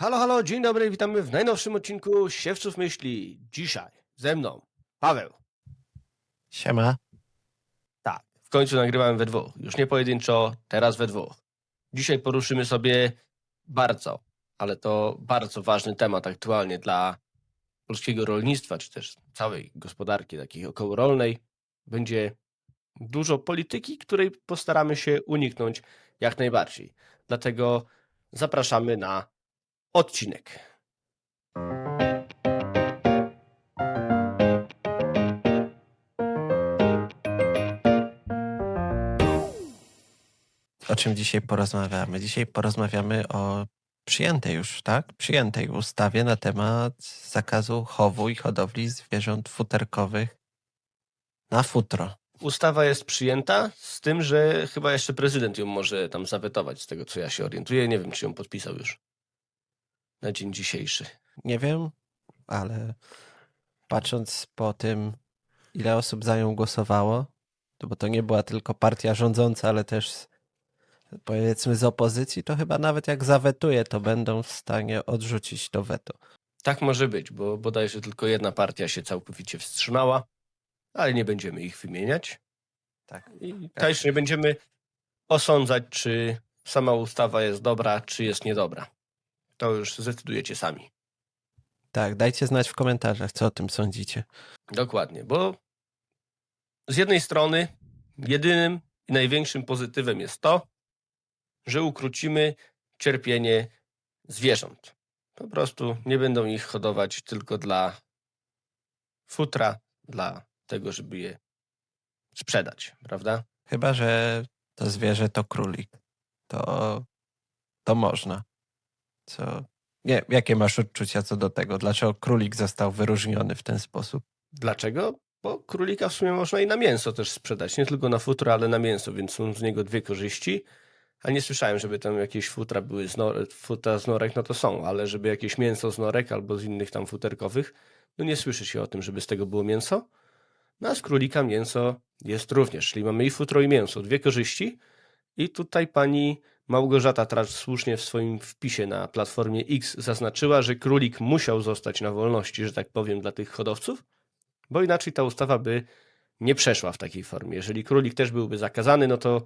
Halo, halo, dzień dobry, witamy w najnowszym odcinku Siewców Myśli. Dzisiaj ze mną Paweł. Siema. Tak, w końcu nagrywałem we dwóch. Już nie pojedynczo, teraz we dwóch. Dzisiaj poruszymy sobie bardzo, ale to bardzo ważny temat aktualnie dla polskiego rolnictwa, czy też całej gospodarki takiej okołorolnej. Będzie dużo polityki, której postaramy się uniknąć jak najbardziej. Dlatego zapraszamy na odcinek. O czym dzisiaj porozmawiamy? Dzisiaj porozmawiamy o przyjętej już, tak? Przyjętej ustawie na temat zakazu chowu i hodowli zwierząt futerkowych na futro. Ustawa jest przyjęta, z tym, że chyba jeszcze prezydent ją może tam zawetować, z tego co ja się orientuję. Nie wiem, czy ją podpisał już na dzień dzisiejszy. Nie wiem, ale patrząc po tym, ile osób za nią głosowało, to bo to nie była tylko partia rządząca, ale też powiedzmy z opozycji, to chyba nawet jak zawetuje, to będą w stanie odrzucić to weto. Tak może być, bo bodajże tylko jedna partia się całkowicie wstrzymała, ale nie będziemy ich wymieniać. Tak. I też nie będziemy osądzać, czy sama ustawa jest dobra, czy jest niedobra. To już zdecydujecie sami. Tak, dajcie znać w komentarzach, co o tym sądzicie. Dokładnie, bo z jednej strony jedynym i największym pozytywem jest to, że ukrócimy cierpienie zwierząt. Po prostu nie będą ich hodować tylko dla futra, dla tego, żeby je sprzedać, prawda? Chyba, że to zwierzę to królik. To, to można. Co? Nie, jakie masz odczucia co do tego? Dlaczego królik został wyróżniony w ten sposób? Dlaczego? Bo królika w sumie można i na mięso też sprzedać. Nie tylko na futro, ale na mięso, więc są z niego dwie korzyści. A nie słyszałem, żeby tam jakieś futra były z, futra z norek, no to są, ale żeby jakieś mięso z norek albo z innych tam futerkowych, no nie słyszy się o tym, żeby z tego było mięso. No a z królika mięso jest również, czyli mamy i futro i mięso, dwie korzyści. I tutaj pani Małgorzata Tracz słusznie w swoim wpisie na platformie X zaznaczyła, że królik musiał zostać na wolności, że tak powiem, dla tych hodowców, bo inaczej ta ustawa by nie przeszła w takiej formie. Jeżeli królik też byłby zakazany, no to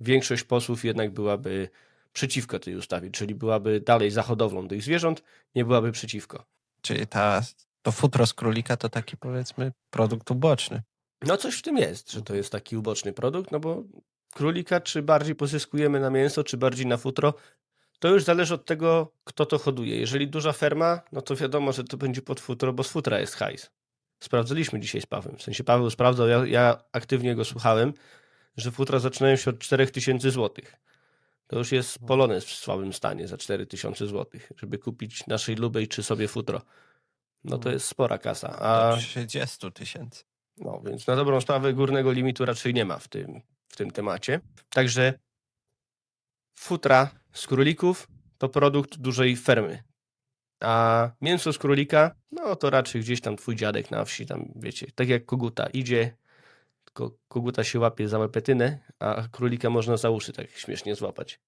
większość posłów jednak byłaby przeciwko tej ustawie, czyli byłaby dalej za hodowlą tych zwierząt, nie byłaby przeciwko. Czyli ta, to futro z królika to taki powiedzmy produkt uboczny. No coś w tym jest, że to jest taki uboczny produkt, no bo królika czy bardziej pozyskujemy na mięso, czy bardziej na futro, to już zależy od tego, kto to hoduje. Jeżeli duża ferma, no to wiadomo, że to będzie pod futro, bo z futra jest hajs. Sprawdzaliśmy dzisiaj z Pawłem. W sensie Paweł sprawdzał, ja, ja aktywnie go słuchałem, że futra zaczynają się od 4000 zł. To już jest polonez w słabym stanie za 4000 zł, żeby kupić naszej lubej czy sobie futro. No to jest spora kasa. A... Do 30 tysięcy. No, więc na dobrą sprawę górnego limitu raczej nie ma w tym, w tym temacie. Także futra z królików to produkt dużej fermy. A mięso z królika, no to raczej gdzieś tam twój dziadek na wsi, tam wiecie, tak jak koguta idzie, tylko koguta się łapie za łepetynę, a królika można za uszy tak śmiesznie złapać.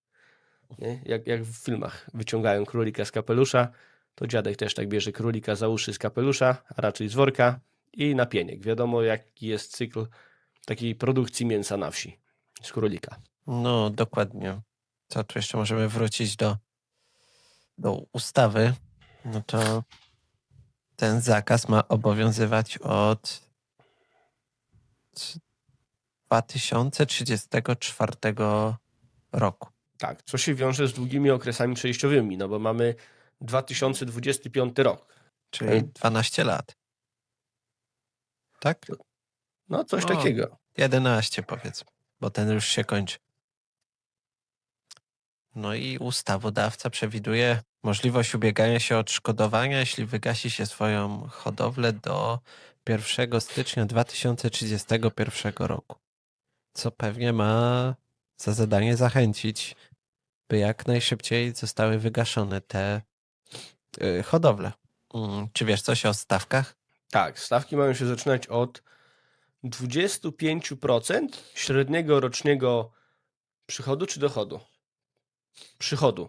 Nie? Jak, jak w filmach wyciągają królika z kapelusza, to dziadek też tak bierze królika za uszy z kapelusza, a raczej z worka i na pieniek. Wiadomo, jaki jest cykl takiej produkcji mięsa na wsi z królika. No, dokładnie. Co tu jeszcze możemy wrócić do, do ustawy? No to ten zakaz ma obowiązywać od 2034 roku. Tak, co się wiąże z długimi okresami przejściowymi, no bo mamy 2025 rok. Czyli Okej. 12 lat. Tak? No, coś No. takiego. 11 powiedzmy, bo ten już się kończy. No i ustawodawca przewiduje możliwość ubiegania się o odszkodowania, jeśli wygasi się swoją hodowlę do 1 stycznia 2031 roku. Co pewnie ma za zadanie zachęcić, by jak najszybciej zostały wygaszone te y, hodowle. Mm, Czy wiesz coś o stawkach? Tak, stawki mają się zaczynać od 25% średniego rocznego przychodu czy dochodu? Przychodu.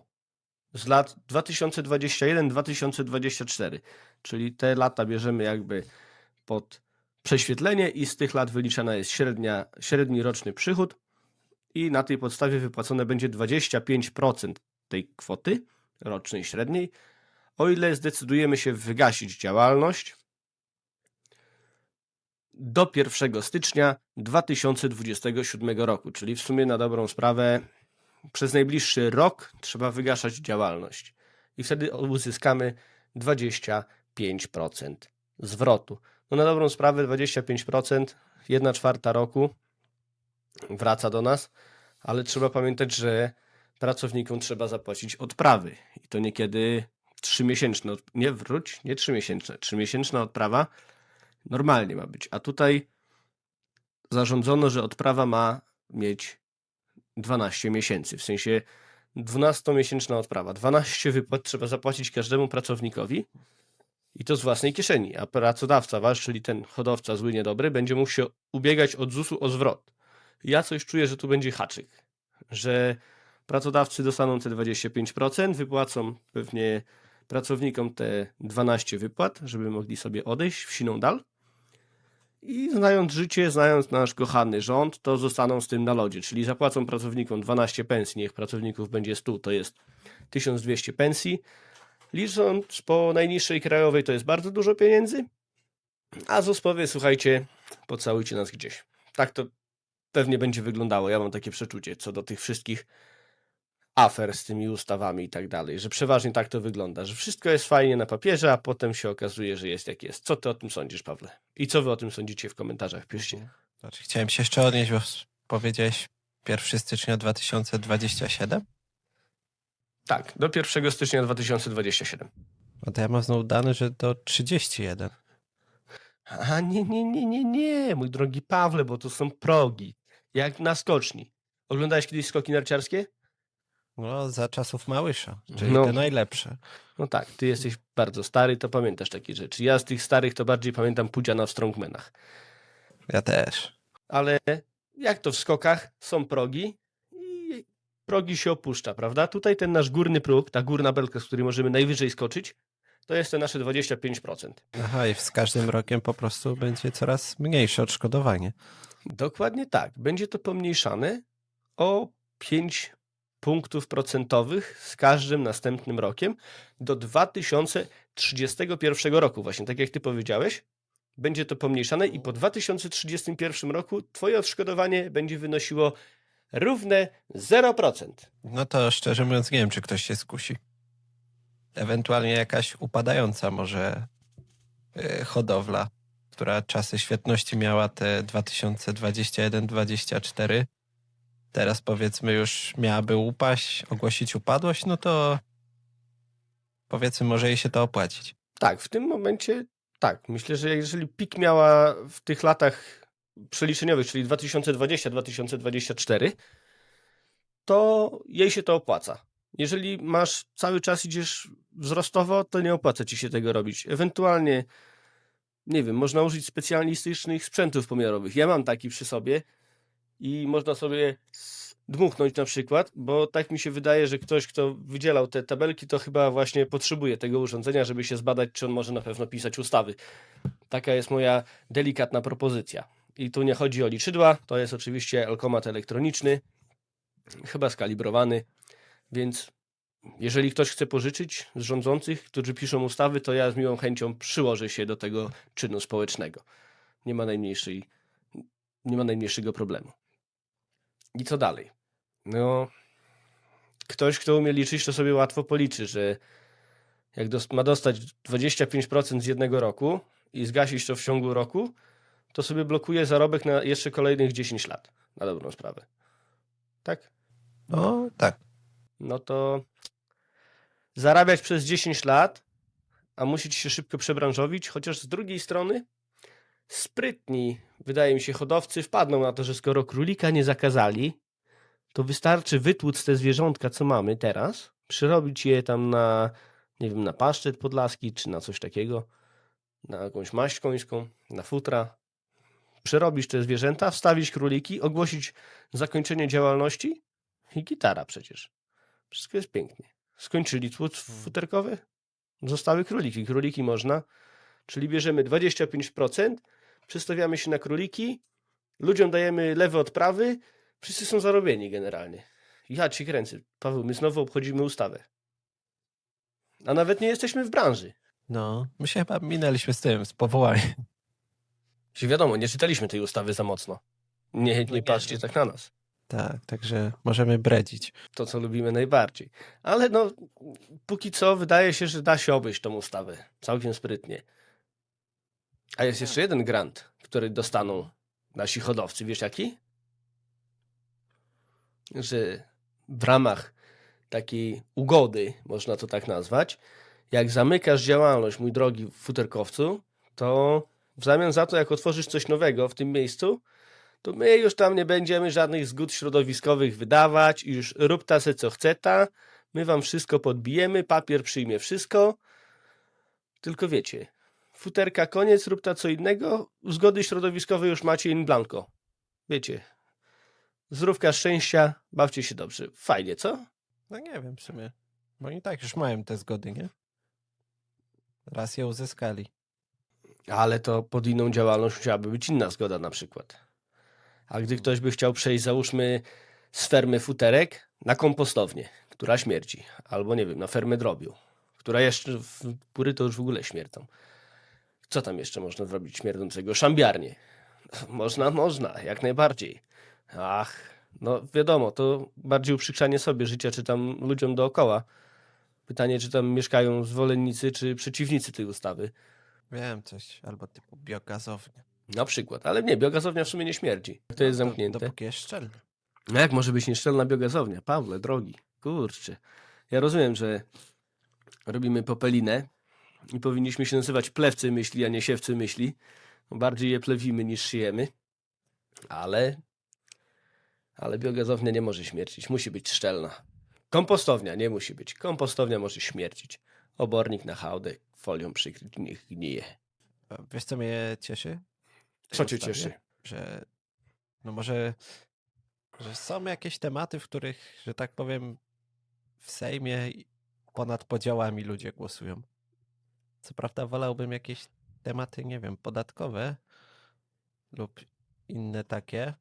z lat 2021-2024. Czyli te lata bierzemy jakby pod prześwietlenie i z tych lat wyliczana jest średnia, średni roczny przychód i na tej podstawie wypłacone będzie 25% tej kwoty rocznej średniej. O ile zdecydujemy się wygasić działalność do 1 stycznia 2027 roku, czyli w sumie na dobrą sprawę przez najbliższy rok trzeba wygaszać działalność i wtedy uzyskamy 25% zwrotu. No na dobrą sprawę 25%, 1 czwarta roku wraca do nas, ale trzeba pamiętać, że pracownikom trzeba zapłacić odprawy i to niekiedy trzymiesięczne, od- nie wróć, nie trzymiesięczne, trzymiesięczna odprawa normalnie ma być, a tutaj zarządzono, że odprawa ma mieć 12 miesięcy, w sensie 12-miesięczna odprawa. 12 wypłat trzeba zapłacić każdemu pracownikowi i to z własnej kieszeni, a pracodawca wasz, czyli ten hodowca zły, niedobry, będzie mógł się ubiegać od ZUS-u o zwrot. Ja coś czuję, że tu będzie haczyk, że pracodawcy dostaną te 25%, wypłacą pewnie pracownikom te 12 wypłat, żeby mogli sobie odejść w siną dal. I znając życie, znając nasz kochany rząd, to zostaną z tym na lodzie, czyli zapłacą pracownikom 12 pensji, niech pracowników będzie 100, to jest 1200 pensji. Licząc po najniższej krajowej, to jest bardzo dużo pieniędzy, a ZUS powie, słuchajcie, pocałujcie nas gdzieś. Tak to pewnie będzie wyglądało, ja mam takie przeczucie, co do tych wszystkich afer z tymi ustawami i tak dalej, że przeważnie tak to wygląda, że wszystko jest fajnie na papierze, a potem się okazuje, że jest jak jest. Co ty o tym sądzisz, Pawle? I co wy o tym sądzicie w komentarzach? Piszcie. Znaczy, chciałem się jeszcze odnieść, bo powiedziałeś 1 stycznia 2027? Tak, do 1 stycznia 2027. A to ja mam znowu dane, że do 31. A nie, nie, nie, nie, nie, mój drogi Pawle, bo to są progi. Jak na skoczni. Oglądałeś kiedyś skoki narciarskie? No, za czasów Małysza, czyli No. te najlepsze. No tak, ty jesteś bardzo stary, to pamiętasz takie rzeczy. Ja z tych starych to bardziej pamiętam Pudziana w strongmenach. Ja też. Ale jak to w skokach, są progi i progi się opuszcza, prawda? Tutaj ten nasz górny próg, ta górna belka, z której możemy najwyżej skoczyć, to jest te nasze 25%. Aha, i z każdym rokiem po prostu będzie coraz mniejsze odszkodowanie. Dokładnie tak. Będzie to pomniejszane o 5 punktów procentowych z każdym następnym rokiem do 2031 roku. Właśnie tak jak ty powiedziałeś, będzie to pomniejszane i po 2031 roku twoje odszkodowanie będzie wynosiło równe 0%. No to szczerze mówiąc, nie wiem, czy ktoś się skusi. Ewentualnie jakaś upadająca może y, hodowla, która czasy świetności miała te 2021-2024. Teraz powiedzmy już miałaby upaść, ogłosić upadłość, no to powiedzmy może jej się to opłacić. Tak, w tym momencie tak. Myślę, że jeżeli PIK miała w tych latach przeliczeniowych, czyli 2020-2024, to jej się to opłaca. Jeżeli masz cały czas idziesz wzrostowo, to nie opłaca ci się tego robić. Ewentualnie, nie wiem, można użyć specjalistycznych sprzętów pomiarowych. Ja mam taki przy sobie i można sobie dmuchnąć na przykład, bo tak mi się wydaje, że ktoś, kto wydzielał te tabelki, to chyba właśnie potrzebuje tego urządzenia, żeby się zbadać, czy on może na pewno pisać ustawy. Taka jest moja delikatna propozycja. I tu nie chodzi o liczydła, to jest oczywiście alkomat elektroniczny, chyba skalibrowany, więc jeżeli ktoś chce pożyczyć z rządzących, którzy piszą ustawy, to ja z miłą chęcią przyłożę się do tego czynu społecznego. Nie ma najmniejszej, nie ma najmniejszego problemu. I co dalej? No, ktoś, kto umie liczyć, to sobie łatwo policzy, że jak dos- ma dostać 25% z jednego roku i zgasić to w ciągu roku, to sobie blokuje zarobek na jeszcze kolejnych 10 lat. Na dobrą sprawę. Tak? No tak. No to zarabiać przez 10 lat, a musieć się szybko przebranżowić, chociaż z drugiej strony sprytni, wydaje mi się, hodowcy wpadną na to, że skoro królika nie zakazali, to wystarczy wytłuc te zwierzątka, co mamy teraz, przyrobić je tam na, nie wiem, na paszczet podlaski, czy na coś takiego, na jakąś maść końską, na futra, przerobić te zwierzęta, wstawić króliki, ogłosić zakończenie działalności i gitara przecież. Wszystko jest pięknie. skończyli tłuc futerkowy. Zostały króliki. Króliki można. Czyli bierzemy 25%, przestawiamy się na króliki, ludziom dajemy lewe od prawy, wszyscy są zarobieni generalnie. Ja ci kręcę. Paweł, my znowu obchodzimy ustawę. A nawet nie jesteśmy w branży. No, my się chyba minęliśmy z tym, z powołaniem. Wiadomo, nie czytaliśmy tej ustawy za mocno. Nie, nie nie, patrzcie no. tak na nas. Tak, także możemy bredzić. To, co lubimy najbardziej. Ale no, póki co wydaje się, że da się obejść tą ustawę. Całkiem sprytnie. A jest jeszcze jeden grant, który dostaną nasi hodowcy. Wiesz jaki? Że w ramach takiej ugody, można to tak nazwać, jak zamykasz działalność, mój drogi futerkowcu, to w zamian za to, jak otworzysz coś nowego w tym miejscu, to my już tam nie będziemy żadnych zgód środowiskowych wydawać już rób ta se co chce ta, my wam wszystko podbijemy, papier przyjmie wszystko, tylko wiecie, futerka koniec, rób ta co innego, zgody środowiskowe już macie in blanco. Wiecie, zdrówka, szczęścia, bawcie się dobrze. Fajnie, co? No nie wiem w sumie. Bo oni tak już mają te zgody, nie? Raz je uzyskali. Ale to pod inną działalność musiałaby być inna zgoda na przykład. A gdy ktoś by chciał przejść, załóżmy, z fermy futerek na kompostownię, która śmierdzi, albo nie wiem, na fermę drobiu, która jeszcze, w góry to już w ogóle śmierdzą. Co tam jeszcze można zrobić śmierdzącego? Szambiarnie. Można, można, jak najbardziej. Ach, no wiadomo, to bardziej uprzykrzanie sobie życia, czy tam ludziom dookoła. Pytanie, czy tam mieszkają zwolennicy, czy przeciwnicy tej ustawy. Wiem coś, albo typu biogazownia. Na przykład, ale nie, biogazownia w sumie nie śmierdzi. To jest No, zamknięte. Dopóki jest szczelny. No jak może być nieszczelna biogazownia? Pawle, drogi, kurczę. Ja rozumiem, że robimy popelinę i powinniśmy się nazywać plewcy myśli, a nie siewcy myśli. Bo Bardziej je plewimy niż szyjemy. Ale, ale biogazownia nie może śmierdzić. Musi być szczelna. Kompostownia nie musi być. Kompostownia może śmierdzić. Obornik na hałdę, folią przykryć, niech gnije. Wiesz, co mnie cieszy? Co cię cieszy? Że no może, że są jakieś tematy, w których, że tak powiem, w Sejmie ponad podziałami ludzie głosują. Co prawda wolałbym jakieś tematy, nie wiem, podatkowe lub inne takie,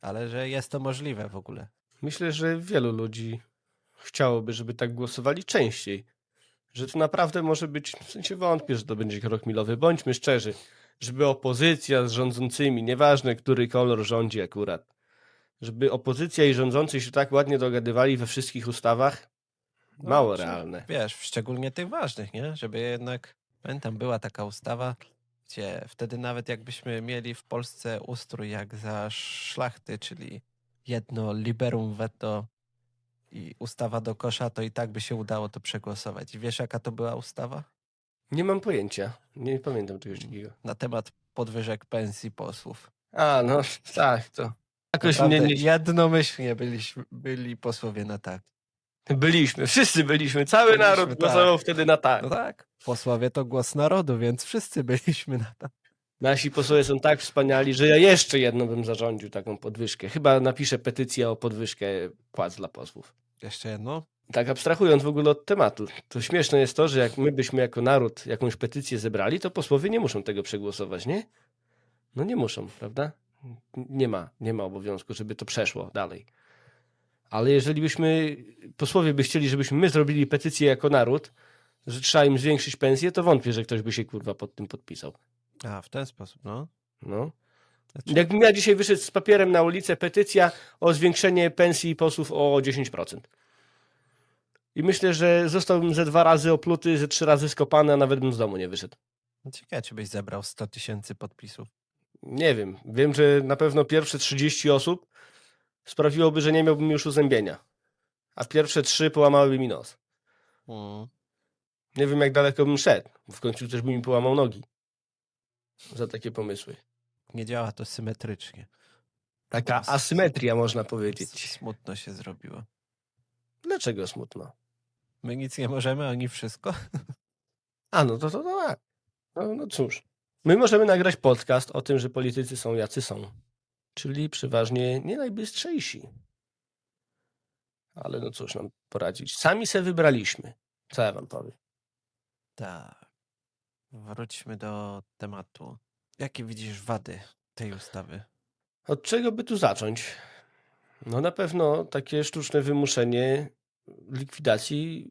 ale że jest to możliwe w ogóle. Myślę, że wielu ludzi chciałoby, żeby tak głosowali częściej. Że to naprawdę może być, w sensie wątpię, że to będzie krok milowy. Bądźmy szczerzy, żeby opozycja z rządzącymi, nieważne który kolor rządzi akurat, żeby opozycja i rządzący się tak ładnie dogadywali we wszystkich ustawach, No, mało czy- realne. Wiesz, szczególnie tych ważnych, nie? Żeby jednak, pamiętam, była taka ustawa, gdzie wtedy nawet jakbyśmy mieli w Polsce ustrój jak za szlachty, czyli jedno liberum veto i ustawa do kosza, to i tak by się udało to przegłosować. Wiesz, jaka to była ustawa? Nie mam pojęcia. Nie pamiętam czegoś takiego. Na temat podwyżek pensji posłów. A, no tak, to. Jakoś mnie nie... Jednomyślnie byliśmy, byli posłowie na tak. Byliśmy, wszyscy byliśmy, cały Byliśmy, naród tak. głosował wtedy na tak. No tak, posłowie to głos narodu, więc wszyscy byliśmy na tak. Nasi posłowie są tak wspaniali, że ja jeszcze jedną bym zarządził taką podwyżkę. Chyba napiszę petycję o podwyżkę płac dla posłów. Jeszcze jedno? Tak abstrahując w ogóle od tematu, to śmieszne jest to, że jak my byśmy jako naród jakąś petycję zebrali, to posłowie nie muszą tego przegłosować, nie? No nie muszą, prawda? Nie ma, nie ma obowiązku, żeby to przeszło dalej. Ale jeżeli byśmy, posłowie by chcieli, żebyśmy my zrobili petycję jako naród, że trzeba im zwiększyć pensję, to wątpię, że ktoś by się kurwa pod tym podpisał. A, w ten sposób, no. No. Znaczy, Jakbym ja dzisiaj wyszedł z papierem na ulicę, petycja o zwiększenie pensji posłów o 10%. I myślę, że zostałbym ze dwa razy opluty, ze trzy razy skopany, a nawet bym z domu nie wyszedł. no ciekawe, czy byś zebrał 100 tysięcy podpisów. Nie wiem. Wiem, że na pewno pierwsze 30 osób sprawiłoby, że nie miałbym już uzębienia. A pierwsze trzy połamałyby mi nos. Mm. Nie wiem, jak daleko bym szedł. W końcu też by mi połamał nogi. Za takie pomysły. Nie działa to symetrycznie. Taka asymetria, można powiedzieć. Smutno się zrobiło. Dlaczego smutno? My nic nie możemy, oni wszystko. A, no to to, to tak. No, no cóż. My możemy nagrać podcast o tym, że politycy są jacy są. Czyli przeważnie nie najbystrzejsi. Ale no cóż nam poradzić. Sami se wybraliśmy. Co ja wam powiem? Tak. Wróćmy do tematu. Jakie widzisz wady tej ustawy? Od czego by tu zacząć? No na pewno takie sztuczne wymuszenie likwidacji,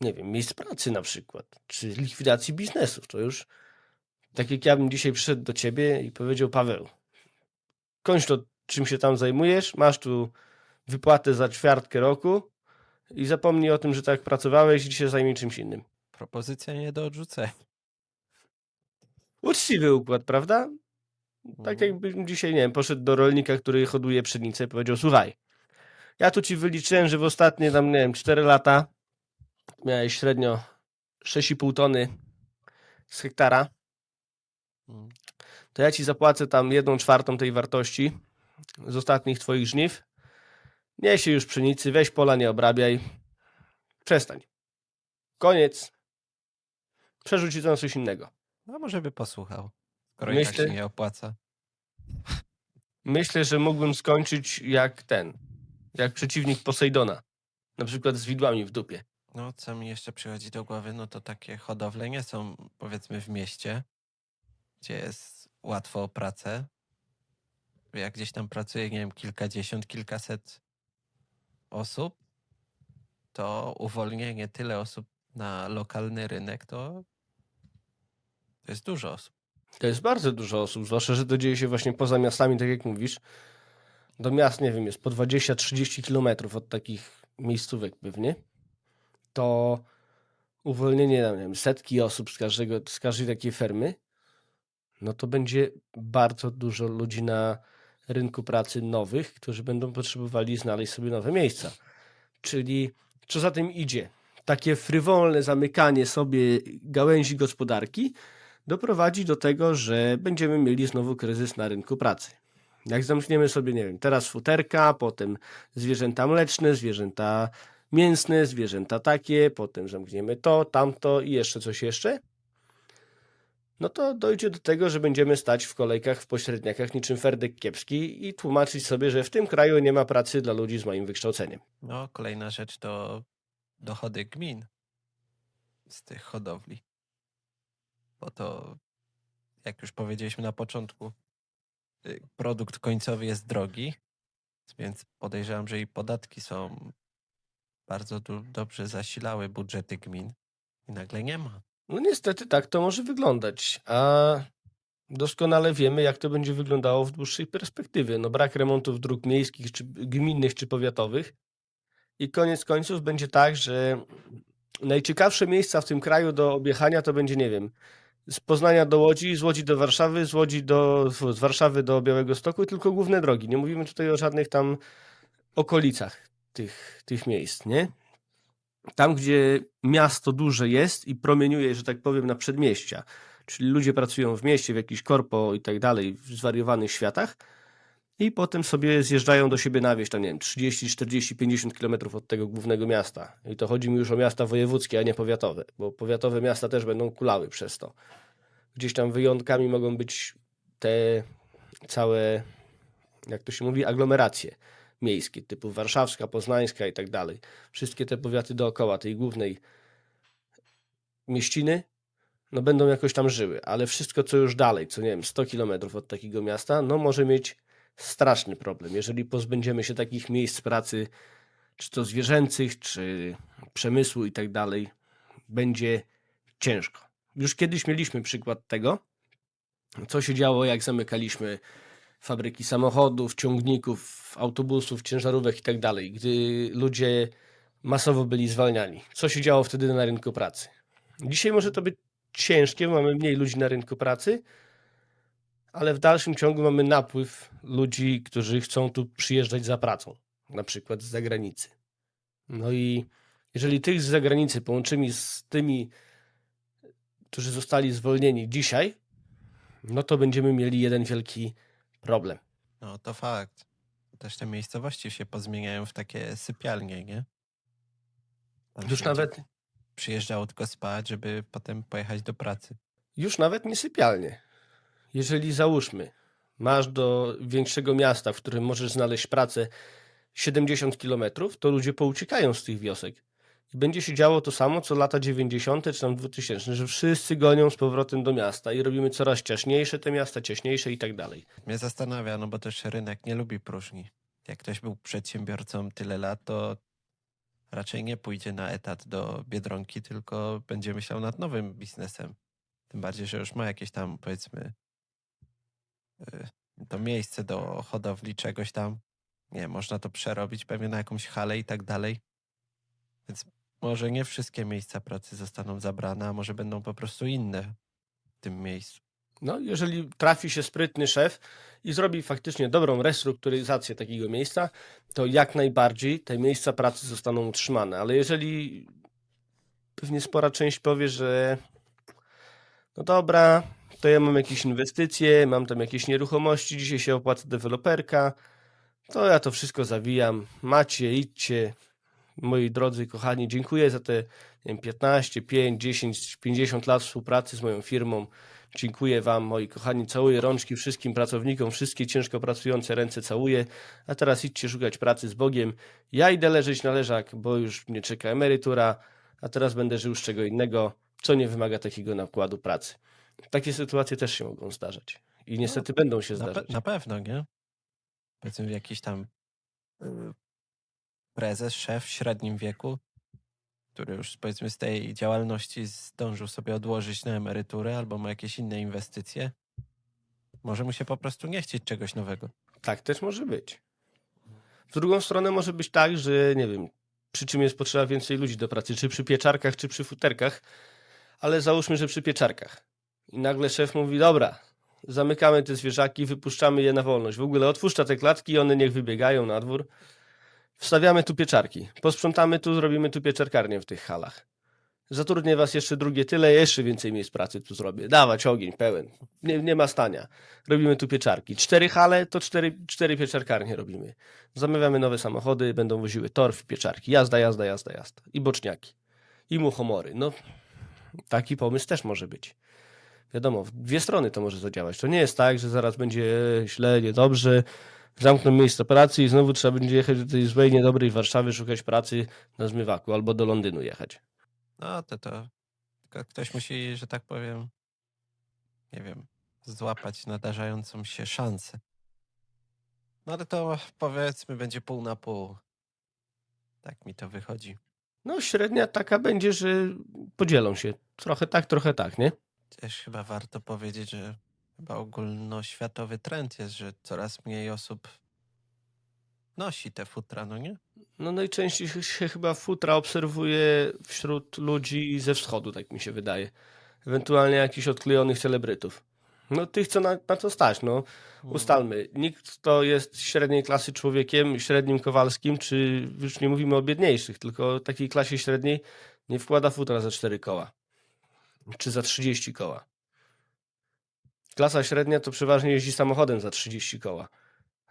nie wiem, miejsc pracy na przykład, czy likwidacji biznesów. To już tak jak ja bym dzisiaj przyszedł do ciebie i powiedział Paweł, kończ to, czym się tam zajmujesz, masz tu wypłatę za ćwiartkę roku i zapomnij o tym, że tak pracowałeś i się zajmij czymś innym. Propozycja nie do odrzucenia. Uczciwy układ, prawda? Tak Mhm. jakbym dzisiaj, nie wiem, poszedł do rolnika, który hoduje pszenicę i powiedział, słuchaj, ja tu ci wyliczyłem, że w ostatnie tam, nie wiem, 4 lata miałeś średnio 6,5 tony z hektara, Mm. To ja ci zapłacę tam jedną czwartą tej wartości z ostatnich twoich żniw. Nie się już pszenicy, weź pola, nie obrabiaj. Przestań. Koniec. Przerzuć to na coś innego. No może by posłuchał. Skoro i tak Myślę- się nie opłaca. Myślę, że mógłbym skończyć jak ten, jak przeciwnik Posejdona. Na przykład z widłami w dupie. No, co mi jeszcze przychodzi do głowy, no to takie hodowle nie są powiedzmy w mieście, gdzie jest łatwo o pracę. Jak gdzieś tam pracuje, nie wiem, kilkadziesiąt, kilkaset osób, to uwolnienie tyle osób na lokalny rynek to, to jest dużo osób. To jest bardzo dużo osób, zwłaszcza, że to dzieje się właśnie poza miastami, tak jak mówisz. Do miast, nie wiem, jest po 20-30 kilometrów od takich miejscówek pewnie. To uwolnienie, nie wiem, setki osób z, każdego, z każdej takiej fermy, no to będzie bardzo dużo ludzi na rynku pracy nowych, którzy będą potrzebowali znaleźć sobie nowe miejsca. Czyli co za tym idzie? Takie frywolne zamykanie sobie gałęzi gospodarki doprowadzi do tego, że będziemy mieli znowu kryzys na rynku pracy. Jak zamkniemy sobie, nie wiem, teraz futerka, potem zwierzęta mleczne, zwierzęta mięsne, zwierzęta takie, potem zamkniemy to, tamto i jeszcze coś jeszcze, no to dojdzie do tego, że będziemy stać w kolejkach w pośredniakach niczym Ferdek Kiepski i tłumaczyć sobie, że w tym kraju nie ma pracy dla ludzi z moim wykształceniem. No, kolejna rzecz to dochody gmin z tych hodowli. Bo to, jak już powiedzieliśmy na początku, y, produkt końcowy jest drogi, więc podejrzewam, że i podatki są bardzo dobrze zasilały budżety gmin i nagle nie ma. No niestety tak to może wyglądać, a doskonale wiemy, jak to będzie wyglądało w dłuższej perspektywie. No brak remontów dróg miejskich, czy gminnych, czy powiatowych i koniec końców będzie tak, że najciekawsze miejsca w tym kraju do objechania to będzie, nie wiem, z Poznania do Łodzi, z Łodzi do Warszawy, z Łodzi do, z Warszawy do Białego Stoku tylko główne drogi. Nie mówimy tutaj o żadnych tam okolicach tych, tych miejsc, nie? Tam, gdzie miasto duże jest i promieniuje, że tak powiem, na przedmieścia, czyli ludzie pracują w mieście, w jakichś korpo i tak dalej, w zwariowanych światach i potem sobie zjeżdżają do siebie na wieś, tam nie wiem, 30, 40, 50 kilometrów od tego głównego miasta. I to chodzi mi już o miasta wojewódzkie, a nie powiatowe, bo powiatowe miasta też będą kulały przez to. Gdzieś tam wyjątkami mogą być te całe, jak to się mówi, aglomeracje miejskie, typu warszawska, poznańska i tak dalej. Wszystkie te powiaty dookoła tej głównej mieściny, no będą jakoś tam żyły, ale wszystko, co już dalej, co nie wiem, 100 kilometrów od takiego miasta, no może mieć straszny problem. Jeżeli pozbędziemy się takich miejsc pracy, czy to zwierzęcych, czy przemysłu i tak dalej, będzie ciężko. Już kiedyś mieliśmy przykład tego, co się działo, jak zamykaliśmy fabryki samochodów, ciągników, autobusów, ciężarówek i tak dalej, gdy ludzie masowo byli zwalniani. Co się działo wtedy na rynku pracy? Dzisiaj może to być ciężkie, mamy mniej ludzi na rynku pracy, ale w dalszym ciągu mamy napływ ludzi, którzy chcą tu przyjeżdżać za pracą, na przykład z zagranicy. No i jeżeli tych z zagranicy połączymy z tymi, którzy zostali zwolnieni dzisiaj, no to będziemy mieli jeden wielki problem. No to fakt. Też te miejscowości się pozmieniają w takie sypialnie, nie? Tam Już nawet, Przyjeżdżało tylko spać, żeby potem pojechać do pracy. już nawet nie sypialnie. Jeżeli załóżmy, masz do większego miasta, w którym możesz znaleźć pracę 70 kilometrów, to ludzie pouciekają z tych wiosek. I będzie się działo to samo, co lata 90. czy tam 2000, że wszyscy gonią z powrotem do miasta i robimy coraz ciaśniejsze te miasta, ciaśniejsze i tak dalej. Mnie zastanawia, no bo też rynek nie lubi próżni. Jak ktoś był przedsiębiorcą tyle lat, to raczej nie pójdzie na etat do Biedronki, tylko będzie myślał nad nowym biznesem. Tym bardziej, że już ma jakieś tam, powiedzmy, y, to miejsce do hodowli czegoś tam. Nie, można to przerobić pewnie na jakąś halę i tak dalej. Więc może nie wszystkie miejsca pracy zostaną zabrane, a może będą po prostu inne w tym miejscu. No, jeżeli trafi się sprytny szef i zrobi faktycznie dobrą restrukturyzację takiego miejsca, to jak najbardziej te miejsca pracy zostaną utrzymane. Ale jeżeli pewnie spora część powie, że no dobra, to ja mam jakieś inwestycje, mam tam jakieś nieruchomości, dzisiaj się opłaca deweloperka, to ja to wszystko zawijam. Macie, idźcie. Moi drodzy, kochani, dziękuję za te nie wiem, 15, 5, 10, 50 lat współpracy z moją firmą. Dziękuję Wam, moi kochani. Całuję rączki wszystkim pracownikom, wszystkie ciężko pracujące ręce całuję. A teraz idźcie szukać pracy z Bogiem. Ja idę leżeć na leżak, bo już mnie czeka emerytura, a teraz będę żył z czego innego, co nie wymaga takiego nakładu pracy. Takie sytuacje też się mogą zdarzać. I niestety będą się Na, pe- zdarzać. na pewno, nie? Powiedzmy jakiś tam y, prezes, szef w średnim wieku, który już powiedzmy z tej działalności zdążył sobie odłożyć na emeryturę albo ma jakieś inne inwestycje, może mu się po prostu nie chcieć czegoś nowego. Tak też może być. W drugą stronę może być tak, że nie wiem, przy czym jest potrzeba więcej ludzi do pracy, czy przy pieczarkach, czy przy futerkach, ale załóżmy, że przy pieczarkach. I nagle szef mówi, dobra, zamykamy te zwierzaki, wypuszczamy je na wolność. W ogóle otwórz te klatki, one niech wybiegają na dwór. Wstawiamy tu pieczarki. Posprzątamy tu, zrobimy tu pieczarkarnię w tych halach. Zatrudnię was jeszcze drugie tyle, jeszcze więcej miejsc pracy tu zrobię. Dawać ogień pełen. Nie, nie ma stania. Robimy tu pieczarki. Cztery hale, to cztery, cztery pieczarkarnie robimy. Zamawiamy nowe samochody, będą woziły torf, pieczarki. Jazda, jazda, jazda, jazda. I boczniaki. I muchomory. No, taki pomysł też może być. Wiadomo, w dwie strony to może zadziałać. To nie jest tak, że zaraz będzie źle, niedobrze, zamkną miejsce pracy i znowu trzeba będzie jechać do tej złej, niedobrej Warszawy, szukać pracy na zmywaku albo do Londynu jechać. No to to tylko ktoś musi, że tak powiem, nie wiem, złapać nadarzającą się szansę. No ale to powiedzmy będzie pół na pół. Tak mi to wychodzi. No, średnia taka będzie, że podzielą się. Trochę tak, trochę tak, nie? Też chyba warto powiedzieć, że chyba ogólnoświatowy trend jest, że coraz mniej osób nosi te futra, no nie? No najczęściej się chyba futra obserwuje wśród ludzi ze wschodu, tak mi się wydaje. Ewentualnie jakichś odklejonych celebrytów. No tych, co na, na to stać, no. Ustalmy. Nikt, kto jest średniej klasy człowiekiem, średnim Kowalskim, czy już nie mówimy o biedniejszych, tylko takiej klasie średniej, nie wkłada futra za 4 koła. Czy za 30 koła. Klasa średnia to przeważnie jeździ samochodem za 30 koła,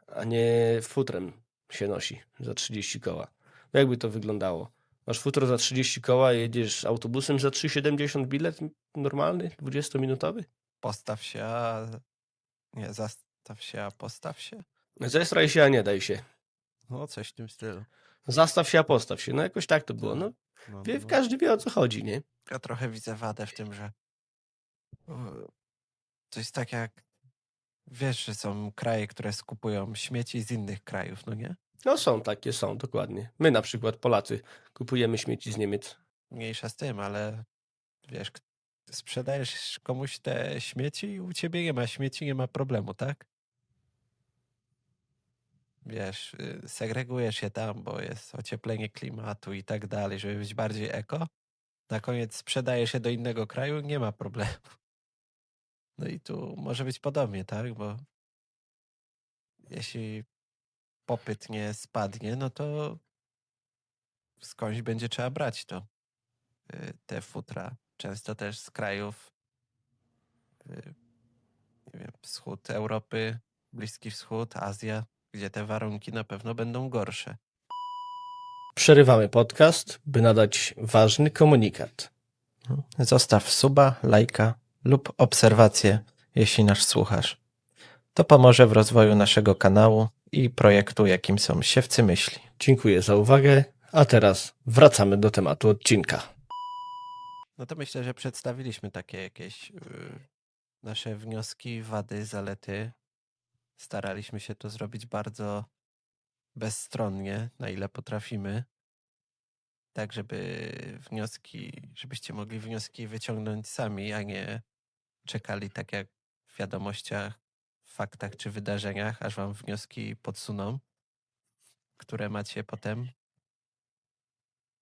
a nie futrem się nosi za 30 koła. No Jakby to wyglądało? Masz futro za 30 koła, jedziesz autobusem za 3,70 bilet normalny, 20-minutowy? Postaw się, a... Nie, zastaw się, a postaw się. Zestraj się, a nie daj się. No, coś w tym stylu. Zastaw się, a postaw się. No jakoś tak to było. No, No, wie, no. każdy wie o co chodzi, nie? Ja trochę widzę wadę w tym, że to jest tak jak wiesz, że są kraje, które skupują śmieci z innych krajów, no nie? No są takie, są, dokładnie. My na przykład, Polacy, kupujemy śmieci z Niemiec. Mniejsza z tym, ale wiesz, sprzedajesz komuś te śmieci i u ciebie nie ma śmieci, nie ma problemu, tak? Wiesz, y, segregujesz je tam, bo jest ocieplenie klimatu i tak dalej, żeby być bardziej eko. Na koniec sprzedajesz je do innego kraju, nie ma problemu. No i tu może być podobnie, tak? Bo jeśli popyt nie spadnie, no to skądś będzie trzeba brać to, y, te futra. Często też z krajów, y, nie wiem, wschód Europy, Bliski Wschód, Azja, gdzie te warunki na pewno będą gorsze. Przerywamy podcast, by nadać ważny komunikat. Zostaw suba, lajka lub obserwację, jeśli nas słuchasz. To pomoże w rozwoju naszego kanału i projektu, jakim są Siewcy Myśli. Dziękuję za uwagę, a teraz wracamy do tematu odcinka. No to myślę, że przedstawiliśmy takie jakieś yy, nasze wnioski, wady, zalety. Staraliśmy się to zrobić bardzo bezstronnie, na ile potrafimy. Tak, żeby wnioski, żebyście mogli wnioski wyciągnąć sami, a nie czekali tak jak w wiadomościach, faktach czy wydarzeniach, aż wam wnioski podsuną, które macie potem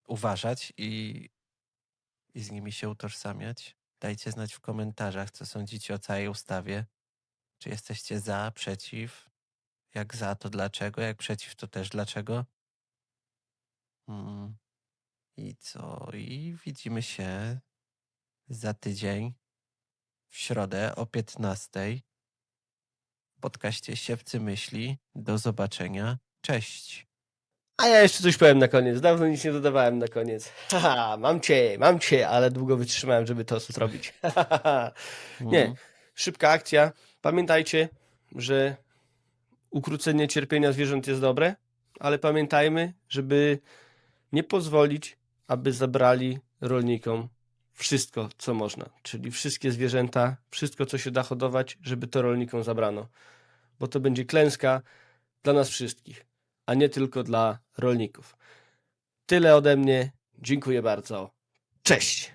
uważać i i z nimi się utożsamiać. Dajcie znać w komentarzach, co sądzicie o całej ustawie. Czy jesteście za, przeciw? Jak za, to dlaczego? Jak przeciw, to też dlaczego? Mm. I co? I widzimy się za tydzień w środę o 15 w podcaście Siewcy Myśli. Do zobaczenia. Cześć. A ja jeszcze coś powiem na koniec. Dawno nic nie dodawałem na koniec. Haha, mam cię, mam cię, ale długo wytrzymałem, żeby to zrobić. Nie, Mm. szybka akcja. Pamiętajcie, że ukrócenie cierpienia zwierząt jest dobre, ale pamiętajmy, żeby nie pozwolić, aby zabrali rolnikom wszystko, co można. Czyli wszystkie zwierzęta, wszystko, co się da hodować, żeby to rolnikom zabrano. Bo to będzie klęska dla nas wszystkich, a nie tylko dla rolników. Tyle ode mnie. Dziękuję bardzo. Cześć!